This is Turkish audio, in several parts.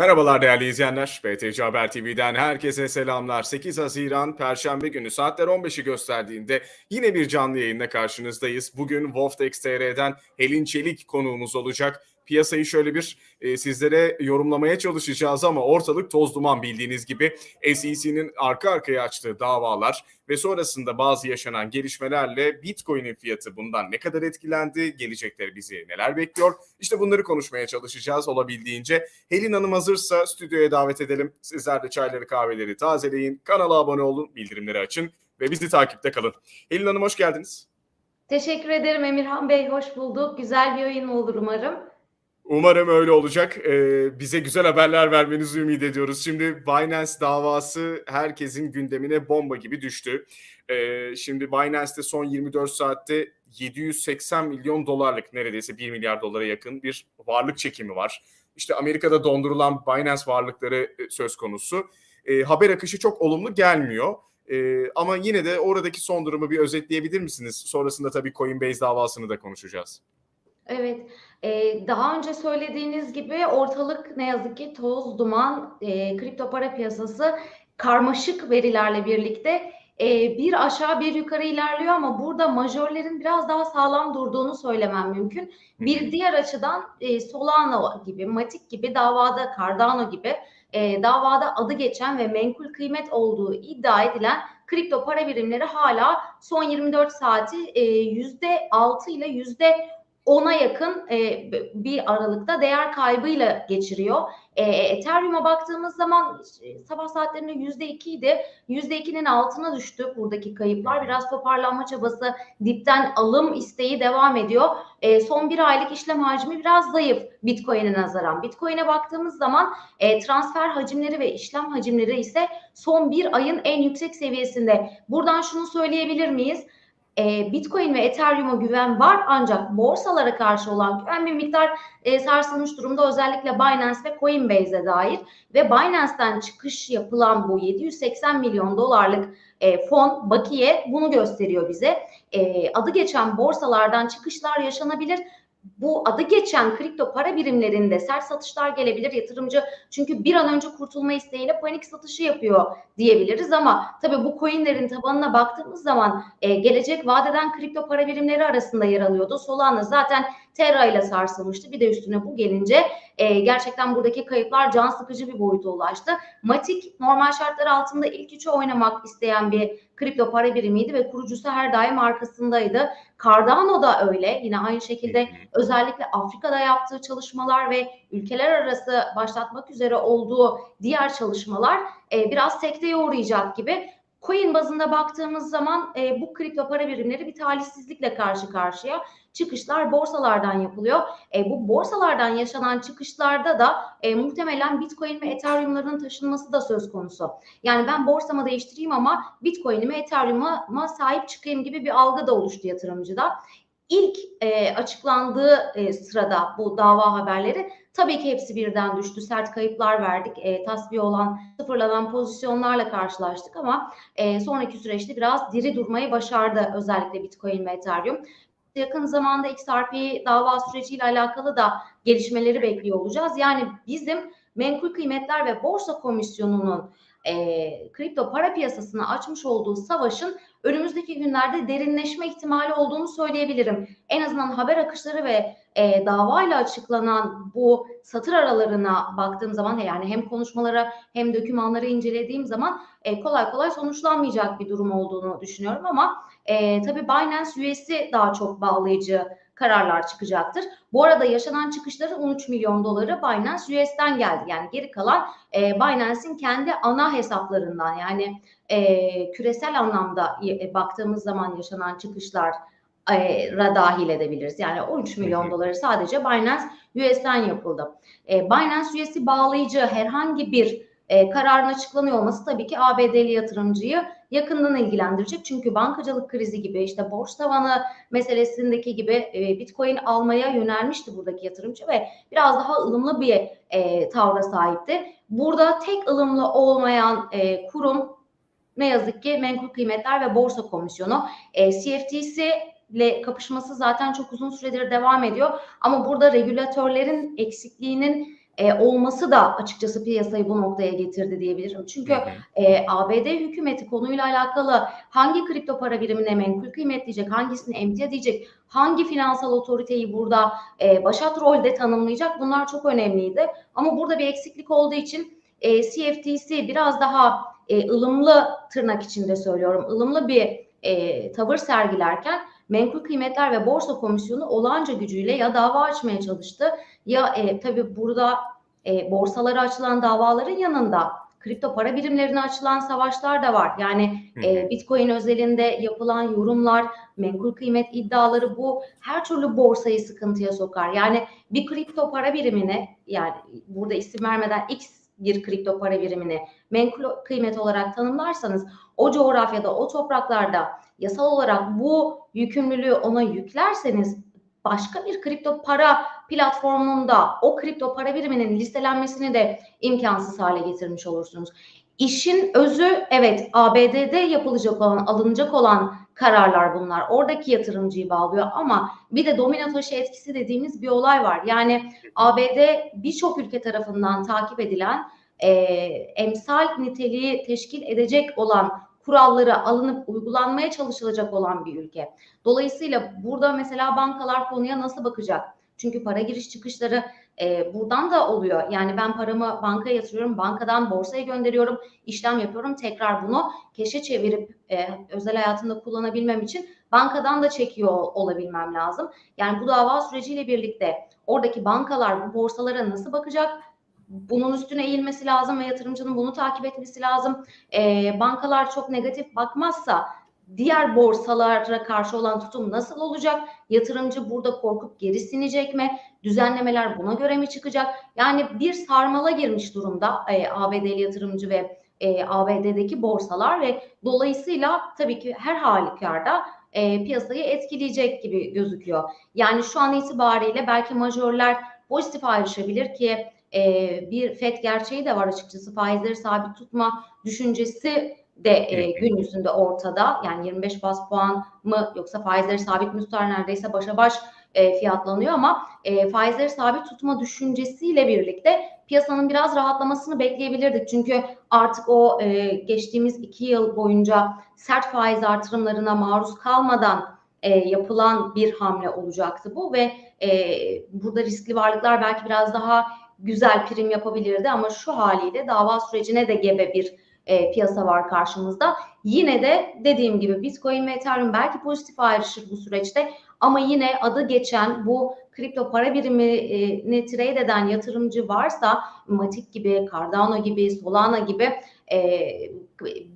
Merhabalar değerli izleyenler. BTC Haber TV'den herkese selamlar. 8 Haziran Perşembe günü saatler 15'i gösterdiğinde yine bir canlı yayınla karşınızdayız. Bugün Wolftex TR'den Helin Çelik konuğumuz olacak. Piyasayı şöyle bir e, sizlere yorumlamaya çalışacağız ama ortalık toz duman bildiğiniz gibi SEC'nin arka arkaya açtığı davalar ve sonrasında bazı yaşanan gelişmelerle Bitcoin'in fiyatı bundan ne kadar etkilendi, gelecekleri bizi neler bekliyor? İşte bunları konuşmaya çalışacağız olabildiğince. Helin Hanım hazırsa stüdyoya davet edelim. Sizler de çayları kahveleri tazeleyin, kanala abone olun, bildirimleri açın ve bizi takipte kalın. Helin Hanım hoş geldiniz. Teşekkür ederim Emirhan Bey, hoş bulduk. Güzel bir yayın olur umarım. Umarım öyle olacak. Ee, bize güzel haberler vermenizi ümit ediyoruz. Şimdi Binance davası herkesin gündemine bomba gibi düştü. Ee, şimdi Binance'te son 24 saatte 780 milyon dolarlık neredeyse 1 milyar dolara yakın bir varlık çekimi var. İşte Amerika'da dondurulan Binance varlıkları e, söz konusu. Ee, haber akışı çok olumlu gelmiyor. Ee, ama yine de oradaki son durumu bir özetleyebilir misiniz? Sonrasında tabii Coinbase davasını da konuşacağız. Evet, e, daha önce söylediğiniz gibi ortalık ne yazık ki toz, duman, e, kripto para piyasası karmaşık verilerle birlikte e, bir aşağı bir yukarı ilerliyor ama burada majörlerin biraz daha sağlam durduğunu söylemem mümkün. Bir diğer açıdan e, Solana gibi, Matic gibi davada, Cardano gibi e, davada adı geçen ve menkul kıymet olduğu iddia edilen kripto para birimleri hala son 24 saati e, %6 ile yüzde ona yakın e, bir aralıkta değer kaybıyla geçiriyor. E, Ethereum'a baktığımız zaman e, sabah saatlerinde yüzde ikiydi. Yüzde ikinin altına düştü buradaki kayıplar. Biraz toparlanma çabası, dipten alım isteği devam ediyor. E, son bir aylık işlem hacmi biraz zayıf Bitcoin'e nazaran. Bitcoin'e baktığımız zaman e, transfer hacimleri ve işlem hacimleri ise son bir ayın en yüksek seviyesinde. Buradan şunu söyleyebilir miyiz? E, Bitcoin ve Ethereum'a güven var ancak borsalara karşı olan güven bir miktar e, sarsılmış durumda. Özellikle Binance ve Coinbase'e dair. Ve Binance'ten çıkış yapılan bu 780 milyon dolarlık e, fon bakiye bunu gösteriyor bize. E, adı geçen borsalardan çıkışlar yaşanabilir bu adı geçen kripto para birimlerinde sert satışlar gelebilir yatırımcı çünkü bir an önce kurtulma isteğiyle panik satışı yapıyor diyebiliriz ama tabii bu coinlerin tabanına baktığımız zaman e, gelecek vadeden kripto para birimleri arasında yer alıyordu. Solana zaten Terra ile sarsılmıştı. Bir de üstüne bu gelince e, gerçekten buradaki kayıplar can sıkıcı bir boyuta ulaştı. Matic normal şartlar altında ilk üçü oynamak isteyen bir kripto para birimiydi ve kurucusu her daim arkasındaydı. Cardano da öyle. Yine aynı şekilde özellikle Afrika'da yaptığı çalışmalar ve ülkeler arası başlatmak üzere olduğu diğer çalışmalar e, biraz sekteye uğrayacak gibi. Coin bazında baktığımız zaman e, bu kripto para birimleri bir talihsizlikle karşı karşıya. Çıkışlar borsalardan yapılıyor. E, bu borsalardan yaşanan çıkışlarda da e, muhtemelen Bitcoin ve Ethereum'ların taşınması da söz konusu. Yani ben borsamı değiştireyim ama Bitcoin'ime Ethereum'a sahip çıkayım gibi bir algı da oluştu yatırımcıda. İlk e, açıklandığı e, sırada bu dava haberleri tabii ki hepsi birden düştü. Sert kayıplar verdik. E, tasfiye olan, sıfırlanan pozisyonlarla karşılaştık ama e, sonraki süreçte biraz diri durmayı başardı özellikle Bitcoin ve Ethereum. Yakın zamanda XRP dava süreciyle alakalı da gelişmeleri bekliyor olacağız. Yani bizim menkul kıymetler ve borsa komisyonunun e, kripto para piyasasına açmış olduğu savaşın önümüzdeki günlerde derinleşme ihtimali olduğunu söyleyebilirim. En azından haber akışları ve e, davayla açıklanan bu satır aralarına baktığım zaman yani hem konuşmalara hem dokümanları incelediğim zaman e, kolay kolay sonuçlanmayacak bir durum olduğunu düşünüyorum ama e, tabii Binance üyesi daha çok bağlayıcı kararlar çıkacaktır. Bu arada yaşanan çıkışların 13 milyon doları Binance US'ten geldi. Yani geri kalan e, Binance'in kendi ana hesaplarından yani e, küresel anlamda e, baktığımız zaman yaşanan çıkışlar e, dahil edebiliriz. Yani 13 milyon doları sadece Binance US'ten yapıldı. E, Binance US'i bağlayıcı herhangi bir e, kararın açıklanıyor olması tabii ki ABD'li yatırımcıyı yakından ilgilendirecek. Çünkü bankacılık krizi gibi işte borç tavanı meselesindeki gibi e, Bitcoin almaya yönelmişti buradaki yatırımcı ve biraz daha ılımlı bir e, tavra sahipti. Burada tek ılımlı olmayan e, kurum ne yazık ki Menkul Kıymetler ve Borsa Komisyonu. E, CFTC ile kapışması zaten çok uzun süredir devam ediyor. Ama burada regülatörlerin eksikliğinin e, olması da açıkçası piyasayı bu noktaya getirdi diyebilirim. Çünkü e, ABD hükümeti konuyla alakalı hangi kripto para birimine menkul kıymet diyecek, hangisini emtia diyecek, hangi finansal otoriteyi burada e, başat rolde tanımlayacak bunlar çok önemliydi. Ama burada bir eksiklik olduğu için e, CFTC biraz daha e, ılımlı tırnak içinde söylüyorum, ılımlı bir e, tavır sergilerken menkul kıymetler ve borsa komisyonu olağanca gücüyle ya dava açmaya çalıştı ya e, tabii burada e, borsalara açılan davaların yanında kripto para birimlerine açılan savaşlar da var. Yani e. Bitcoin özelinde yapılan yorumlar, menkul kıymet iddiaları bu her türlü borsayı sıkıntıya sokar. Yani bir kripto para birimine yani burada isim vermeden X bir kripto para birimini menkul kıymet olarak tanımlarsanız o coğrafyada, o topraklarda yasal olarak bu yükümlülüğü ona yüklerseniz başka bir kripto para platformunda o kripto para biriminin listelenmesini de imkansız hale getirmiş olursunuz. İşin özü evet ABD'de yapılacak olan, alınacak olan kararlar bunlar. Oradaki yatırımcıyı bağlıyor ama bir de domino taşı etkisi dediğimiz bir olay var. Yani ABD birçok ülke tarafından takip edilen e, emsal niteliği teşkil edecek olan kuralları alınıp uygulanmaya çalışılacak olan bir ülke. Dolayısıyla burada mesela bankalar konuya nasıl bakacak? Çünkü para giriş çıkışları e, buradan da oluyor. Yani ben paramı bankaya yatırıyorum, bankadan borsaya gönderiyorum, işlem yapıyorum. Tekrar bunu keşe çevirip e, özel hayatımda kullanabilmem için bankadan da çekiyor olabilmem lazım. Yani bu dava süreciyle birlikte oradaki bankalar bu borsalara nasıl bakacak? Bunun üstüne eğilmesi lazım ve yatırımcının bunu takip etmesi lazım. E, bankalar çok negatif bakmazsa diğer borsalara karşı olan tutum nasıl olacak? Yatırımcı burada korkup geri sinecek mi? Düzenlemeler buna göre mi çıkacak? Yani bir sarmala girmiş durumda e, ABD'li yatırımcı ve e, ABD'deki borsalar ve dolayısıyla tabii ki her halükarda e, piyasayı etkileyecek gibi gözüküyor. Yani şu an itibariyle belki majörler pozitif ayrışabilir ki e, bir FED gerçeği de var açıkçası faizleri sabit tutma düşüncesi de e, gün yüzünde ortada. Yani 25 bas puan mı yoksa faizleri sabit mi tutar neredeyse başa baş e, fiyatlanıyor ama e, faizleri sabit tutma düşüncesiyle birlikte piyasanın biraz rahatlamasını bekleyebilirdik. Çünkü artık o e, geçtiğimiz iki yıl boyunca sert faiz artırımlarına maruz kalmadan e, yapılan bir hamle olacaktı bu ve e, burada riskli varlıklar belki biraz daha güzel prim yapabilirdi ama şu haliyle dava sürecine de gebe bir e, piyasa var karşımızda. Yine de dediğim gibi Bitcoin ve Ethereum belki pozitif ayrışır bu süreçte ama yine adı geçen bu kripto para birimini trade eden yatırımcı varsa Matic gibi, Cardano gibi, Solana gibi e,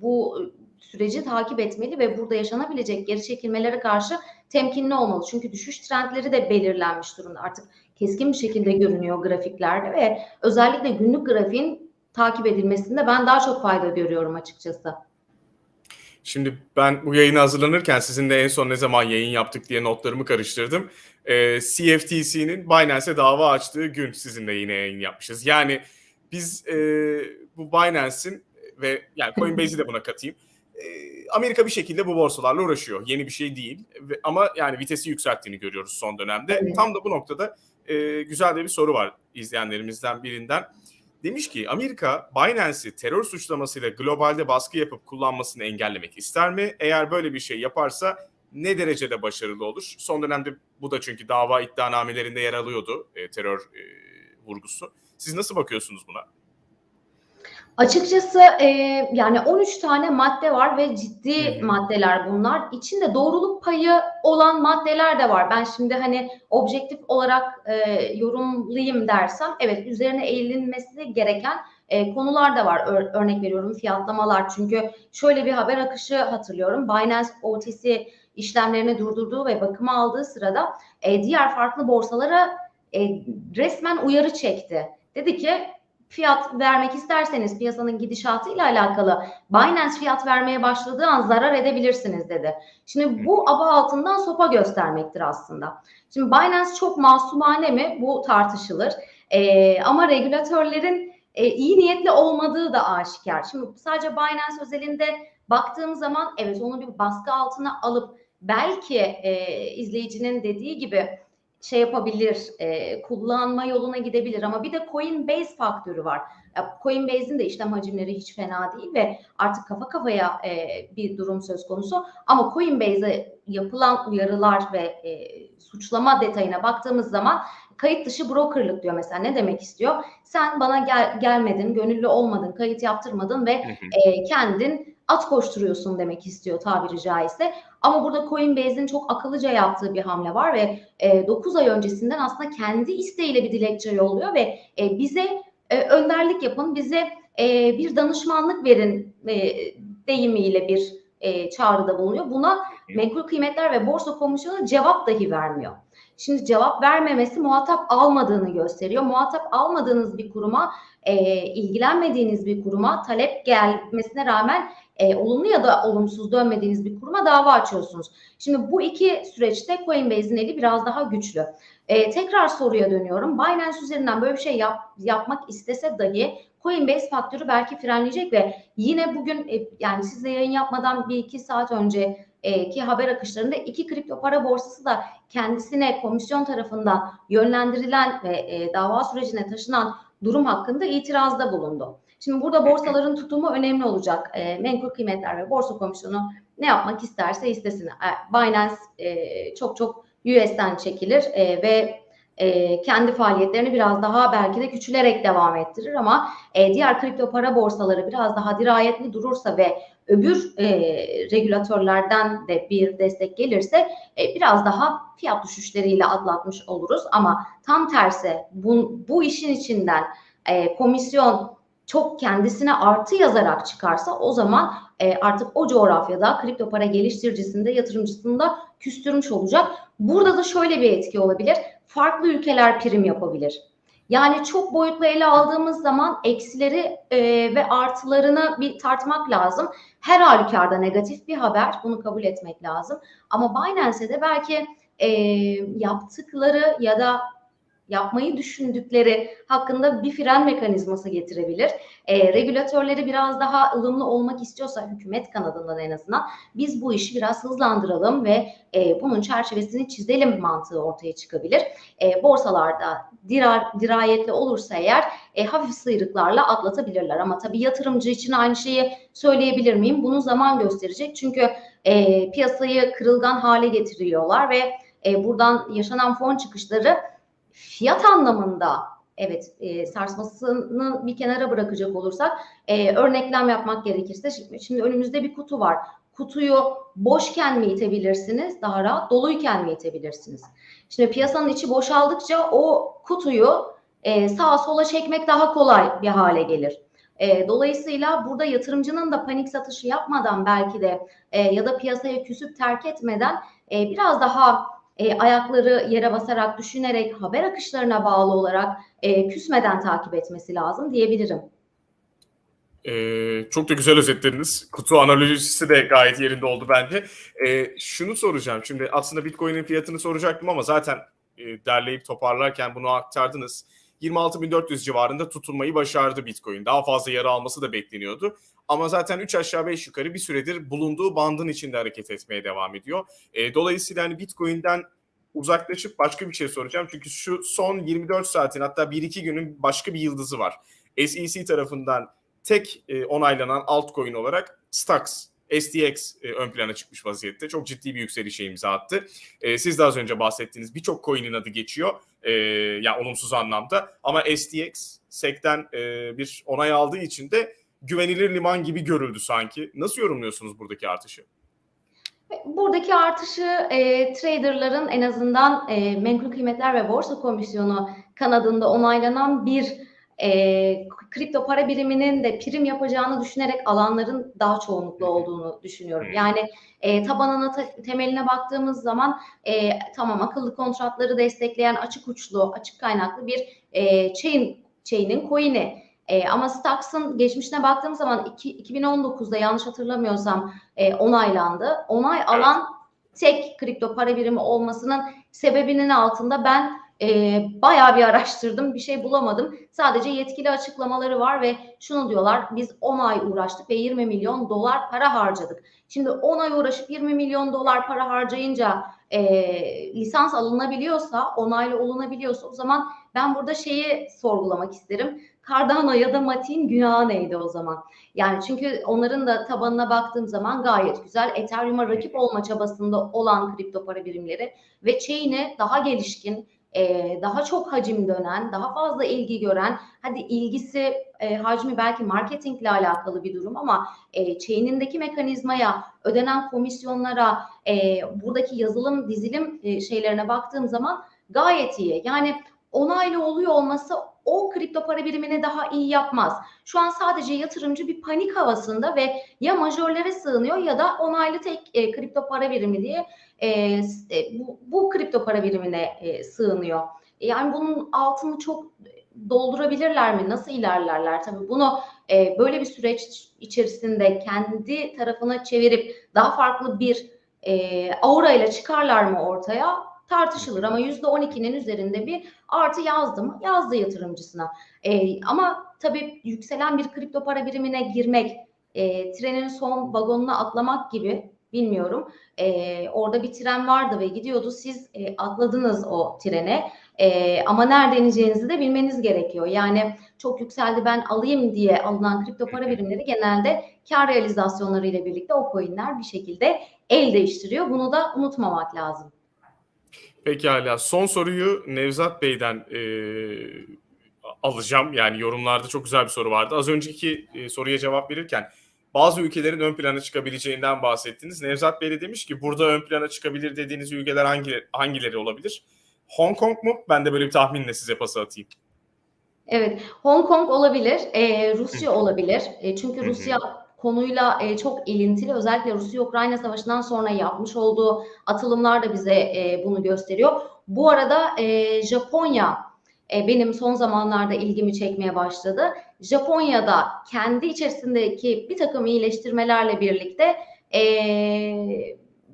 bu süreci takip etmeli ve burada yaşanabilecek geri çekilmelere karşı temkinli olmalı. Çünkü düşüş trendleri de belirlenmiş durumda. Artık keskin bir şekilde görünüyor grafiklerde ve özellikle günlük grafiğin takip edilmesinde ben daha çok fayda görüyorum açıkçası. Şimdi ben bu yayını hazırlanırken sizinle en son ne zaman yayın yaptık diye notlarımı karıştırdım. Ee, CFTC'nin Binance'e dava açtığı gün sizinle yine yayın yapmışız. Yani biz e, bu Binance'in ve yani Coinbase'i de buna katayım. E, Amerika bir şekilde bu borsalarla uğraşıyor. Yeni bir şey değil. Ve, ama yani vitesi yükselttiğini görüyoruz son dönemde. Tam da bu noktada e, güzel de bir soru var izleyenlerimizden birinden. Demiş ki Amerika Binance'i terör suçlamasıyla globalde baskı yapıp kullanmasını engellemek ister mi? Eğer böyle bir şey yaparsa ne derecede başarılı olur? Son dönemde bu da çünkü dava iddianamelerinde yer alıyordu e, terör e, vurgusu. Siz nasıl bakıyorsunuz buna? Açıkçası e, yani 13 tane madde var ve ciddi hı. maddeler bunlar. İçinde doğruluk payı olan maddeler de var. Ben şimdi hani objektif olarak e, yorumlayayım dersem evet üzerine eğilinmesi gereken e, konular da var. Ör- örnek veriyorum fiyatlamalar. Çünkü şöyle bir haber akışı hatırlıyorum. Binance OTC işlemlerini durdurduğu ve bakıma aldığı sırada e, diğer farklı borsalara e, resmen uyarı çekti. Dedi ki fiyat vermek isterseniz piyasanın gidişatıyla alakalı Binance fiyat vermeye başladığı an zarar edebilirsiniz dedi. Şimdi bu aba altından sopa göstermektir aslında. Şimdi Binance çok masumane mi? Bu tartışılır. Ee, ama regülatörlerin e, iyi niyetli olmadığı da aşikar. Şimdi sadece Binance özelinde baktığım zaman evet onu bir baskı altına alıp belki e, izleyicinin dediği gibi şey yapabilir, e, kullanma yoluna gidebilir ama bir de Coinbase faktörü var. Coinbase'in de işlem hacimleri hiç fena değil ve artık kafa kafaya e, bir durum söz konusu. Ama Coinbase'e yapılan uyarılar ve e, suçlama detayına baktığımız zaman kayıt dışı brokerlık diyor mesela. Ne demek istiyor? Sen bana gel, gelmedin, gönüllü olmadın, kayıt yaptırmadın ve Hı hı. e, kendin at koşturuyorsun demek istiyor tabiri caizse. Ama burada Coinbase'in çok akıllıca yaptığı bir hamle var ve e, 9 ay öncesinden aslında kendi isteğiyle bir dilekçe yolluyor ve e, bize e, önderlik yapın, bize e, bir danışmanlık verin e, deyimiyle bir e, çağrıda bulunuyor. Buna menkul kıymetler ve borsa komisyonu cevap dahi vermiyor. Şimdi cevap vermemesi muhatap almadığını gösteriyor. Muhatap almadığınız bir kuruma, e, ilgilenmediğiniz bir kuruma talep gelmesine rağmen e, olumlu ya da olumsuz dönmediğiniz bir kuruma dava açıyorsunuz. Şimdi bu iki süreçte Coinbase'in eli biraz daha güçlü. E, tekrar soruya dönüyorum. Binance üzerinden böyle bir şey yap, yapmak istese dahi Coinbase faktörü belki frenleyecek ve yine bugün e, yani sizle yayın yapmadan bir iki saat önce e, ki haber akışlarında iki kripto para borsası da kendisine komisyon tarafından yönlendirilen ve e, dava sürecine taşınan durum hakkında itirazda bulundu. Şimdi burada borsaların tutumu önemli olacak. E, menkul kıymetler ve borsa komisyonu ne yapmak isterse istesin. E, Binance e, çok çok US'ten çekilir e, ve e, kendi faaliyetlerini biraz daha belki de küçülerek devam ettirir ama e, diğer kripto para borsaları biraz daha dirayetli durursa ve öbür e, regülatörlerden de bir destek gelirse e, biraz daha fiyat düşüşleriyle atlatmış oluruz. Ama tam tersi bu, bu işin içinden e, komisyon çok kendisine artı yazarak çıkarsa o zaman e, artık o coğrafyada kripto para geliştiricisinde yatırımcısında küstürmüş olacak. Burada da şöyle bir etki olabilir. Farklı ülkeler prim yapabilir. Yani çok boyutlu ele aldığımız zaman eksileri e, ve artılarını bir tartmak lazım. Her halükarda negatif bir haber, bunu kabul etmek lazım. Ama Binance'e de belki e, yaptıkları ya da yapmayı düşündükleri hakkında bir fren mekanizması getirebilir. E, regülatörleri biraz daha ılımlı olmak istiyorsa hükümet kanadından en azından biz bu işi biraz hızlandıralım ve e, bunun çerçevesini çizelim mantığı ortaya çıkabilir. E, borsalarda dirar, dirayetli olursa eğer e, hafif sıyrıklarla atlatabilirler. Ama tabii yatırımcı için aynı şeyi söyleyebilir miyim? Bunu zaman gösterecek. Çünkü e, piyasayı kırılgan hale getiriyorlar ve e, buradan yaşanan fon çıkışları fiyat anlamında evet e, sarsmasını bir kenara bırakacak olursak e, örneklem yapmak gerekirse şimdi, şimdi önümüzde bir kutu var. Kutuyu boşken mi itebilirsiniz? Daha rahat doluyken mi itebilirsiniz? Şimdi piyasanın içi boşaldıkça o kutuyu e, sağa sola çekmek daha kolay bir hale gelir. E, dolayısıyla burada yatırımcının da panik satışı yapmadan belki de e, ya da piyasaya küsüp terk etmeden e, biraz daha e, ayakları yere basarak düşünerek haber akışlarına bağlı olarak e, küsmeden takip etmesi lazım diyebilirim. Ee, çok da güzel özetlediniz. Kutu analojisi de gayet yerinde oldu bence. Ee, şunu soracağım. Şimdi aslında Bitcoin'in fiyatını soracaktım ama zaten e, derleyip toparlarken bunu aktardınız. 26.400 civarında tutunmayı başardı Bitcoin. Daha fazla yara alması da bekleniyordu. Ama zaten 3 aşağı 5 yukarı bir süredir bulunduğu bandın içinde hareket etmeye devam ediyor. E, dolayısıyla hani Bitcoin'den uzaklaşıp başka bir şey soracağım. Çünkü şu son 24 saatin hatta 1-2 günün başka bir yıldızı var. SEC tarafından tek e, onaylanan altcoin olarak Stux, STX e, ön plana çıkmış vaziyette. Çok ciddi bir yükselişe imza attı. E, siz de az önce bahsettiğiniz birçok coin'in adı geçiyor. E, yani olumsuz anlamda. Ama STX SEC'ten e, bir onay aldığı için de güvenilir liman gibi görüldü sanki. Nasıl yorumluyorsunuz buradaki artışı? Buradaki artışı e, traderların en azından e, menkul kıymetler ve borsa komisyonu kanadında onaylanan bir e, kripto para biriminin de prim yapacağını düşünerek alanların daha çoğunluklu olduğunu düşünüyorum. Yani e, tabanına ta, temeline baktığımız zaman e, tamam akıllı kontratları destekleyen açık uçlu, açık kaynaklı bir e, chain chain'in coin'i. E, ama Stux'ın geçmişine baktığımız zaman iki, 2019'da yanlış hatırlamıyorsam e, onaylandı. Onay alan tek kripto para birimi olmasının sebebinin altında ben e, bayağı bir araştırdım. Bir şey bulamadım. Sadece yetkili açıklamaları var ve şunu diyorlar. Biz 10 ay uğraştık ve 20 milyon dolar para harcadık. Şimdi 10 ay uğraşıp 20 milyon dolar para harcayınca e, lisans alınabiliyorsa, onaylı olunabiliyorsa o zaman ben burada şeyi sorgulamak isterim. Cardano ya da Matik'in günahı neydi o zaman? Yani çünkü onların da tabanına baktığım zaman gayet güzel. Ethereum'a rakip olma çabasında olan kripto para birimleri ve chain'e daha gelişkin, e, daha çok hacim dönen, daha fazla ilgi gören, hadi ilgisi, e, hacmi belki marketingle alakalı bir durum ama e, chain'indeki mekanizmaya, ödenen komisyonlara, e, buradaki yazılım, dizilim e, şeylerine baktığım zaman gayet iyi. Yani onaylı oluyor olması o kripto para birimini daha iyi yapmaz. Şu an sadece yatırımcı bir panik havasında ve ya majörlere sığınıyor ya da onaylı tek e, kripto para birimi diye e, e, bu, bu kripto para birimine e, sığınıyor. Yani bunun altını çok doldurabilirler mi? Nasıl ilerlerler? Tabii bunu e, böyle bir süreç içerisinde kendi tarafına çevirip daha farklı bir e, aura ile çıkarlar mı ortaya? Tartışılır ama %12'nin üzerinde bir artı yazdı mı? Yazdı yatırımcısına. E, ama tabii yükselen bir kripto para birimine girmek, e, trenin son vagonuna atlamak gibi bilmiyorum. E, orada bir tren vardı ve gidiyordu. Siz e, atladınız o trene. E, ama nerede ineceğinizi de bilmeniz gerekiyor. Yani çok yükseldi ben alayım diye alınan kripto para birimleri genelde kar realizasyonları ile birlikte o coinler bir şekilde el değiştiriyor. Bunu da unutmamak lazım. Pekala. Son soruyu Nevzat Bey'den e, alacağım. Yani yorumlarda çok güzel bir soru vardı. Az önceki e, soruya cevap verirken bazı ülkelerin ön plana çıkabileceğinden bahsettiniz. Nevzat Bey de demiş ki burada ön plana çıkabilir dediğiniz ülkeler hangi, hangileri olabilir? Hong Kong mu? Ben de böyle bir tahminle size pas atayım. Evet, Hong Kong olabilir, e, Rusya olabilir. E, çünkü Rusya konuyla e, çok ilintili. Özellikle Rusya-Ukrayna savaşından sonra yapmış olduğu atılımlar da bize e, bunu gösteriyor. Bu arada e, Japonya e, benim son zamanlarda ilgimi çekmeye başladı. Japonya'da kendi içerisindeki bir takım iyileştirmelerle birlikte e,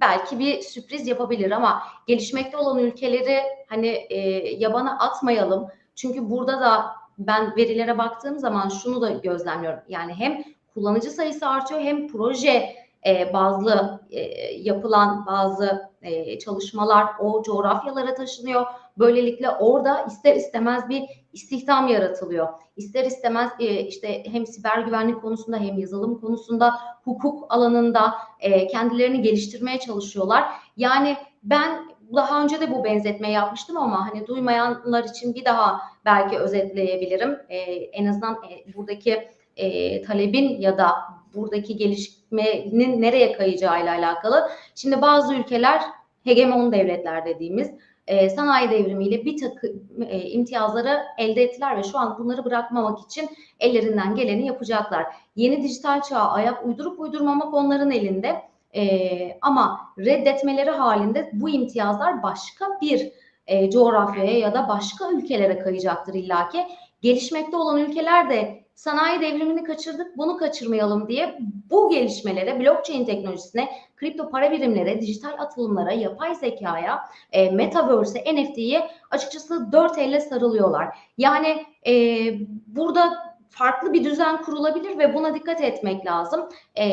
belki bir sürpriz yapabilir ama gelişmekte olan ülkeleri hani e, yabana atmayalım. Çünkü burada da ben verilere baktığım zaman şunu da gözlemliyorum. Yani hem kullanıcı sayısı artıyor hem proje e, bazlı e, yapılan bazı e, çalışmalar o coğrafyalara taşınıyor. Böylelikle orada ister istemez bir istihdam yaratılıyor. İster istemez e, işte hem siber güvenlik konusunda hem yazılım konusunda hukuk alanında e, kendilerini geliştirmeye çalışıyorlar. Yani ben daha önce de bu benzetme yapmıştım ama hani duymayanlar için bir daha belki özetleyebilirim. E, en azından e, buradaki e, talebin ya da buradaki gelişmenin nereye kayacağıyla alakalı. Şimdi bazı ülkeler hegemon devletler dediğimiz e, sanayi devrimiyle bir takım e, imtiyazları elde ettiler ve şu an bunları bırakmamak için ellerinden geleni yapacaklar. Yeni dijital çağa ayak uydurup uydurmamak onların elinde. E, ama reddetmeleri halinde bu imtiyazlar başka bir e, coğrafyaya ya da başka ülkelere kayacaktır illaki. Gelişmekte olan ülkeler de sanayi devrimini kaçırdık, bunu kaçırmayalım diye bu gelişmelere, blockchain teknolojisine, kripto para birimlere, dijital atılımlara, yapay zekaya, e, metaverse'e, NFT'ye açıkçası dört elle sarılıyorlar. Yani e, burada farklı bir düzen kurulabilir ve buna dikkat etmek lazım. E,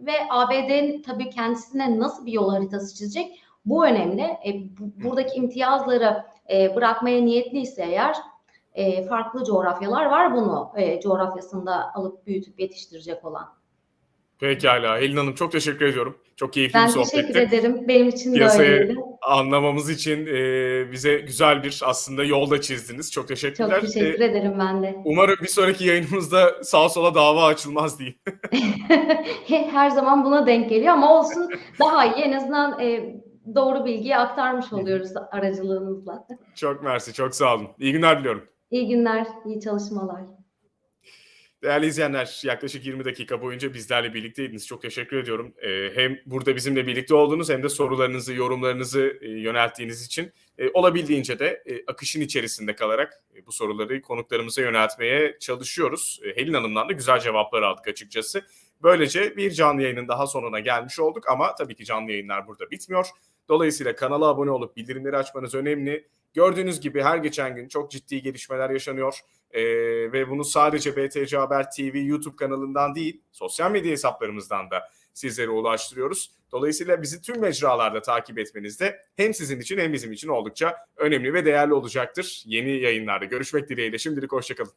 ve ABD'nin tabii kendisine nasıl bir yol haritası çizecek bu önemli. E, bu, buradaki imtiyazları e, bırakmaya niyetliyse eğer e, farklı coğrafyalar var bunu e, coğrafyasında alıp büyütüp yetiştirecek olan. Pekala. Helin Hanım çok teşekkür ediyorum. Çok keyifli Ben bir sohbetti. teşekkür ederim. Benim için de Piyasayı öyleydi. anlamamız için e, bize güzel bir aslında yolda çizdiniz. Çok teşekkürler. Çok teşekkür E, ederim ben de. umarım bir sonraki yayınımızda sağa sola dava açılmaz diyeyim. Her zaman buna denk geliyor ama olsun daha iyi. En azından e, doğru bilgiyi aktarmış oluyoruz aracılığınızla. çok mersi, çok sağ olun. İyi günler diliyorum. İyi günler, iyi çalışmalar. Değerli izleyenler yaklaşık 20 dakika boyunca bizlerle birlikteydiniz. Çok teşekkür ediyorum. Ee, hem burada bizimle birlikte olduğunuz hem de sorularınızı, yorumlarınızı e, yönelttiğiniz için e, olabildiğince de e, akışın içerisinde kalarak bu soruları konuklarımıza yöneltmeye çalışıyoruz. Helin Hanım'dan da güzel cevaplar aldık açıkçası. Böylece bir canlı yayının daha sonuna gelmiş olduk ama tabii ki canlı yayınlar burada bitmiyor. Dolayısıyla kanala abone olup bildirimleri açmanız önemli. Gördüğünüz gibi her geçen gün çok ciddi gelişmeler yaşanıyor. Ee, ve bunu sadece BTC Haber TV YouTube kanalından değil, sosyal medya hesaplarımızdan da sizlere ulaştırıyoruz. Dolayısıyla bizi tüm mecralarda takip etmeniz de hem sizin için hem bizim için oldukça önemli ve değerli olacaktır. Yeni yayınlarda görüşmek dileğiyle. Şimdilik hoşçakalın.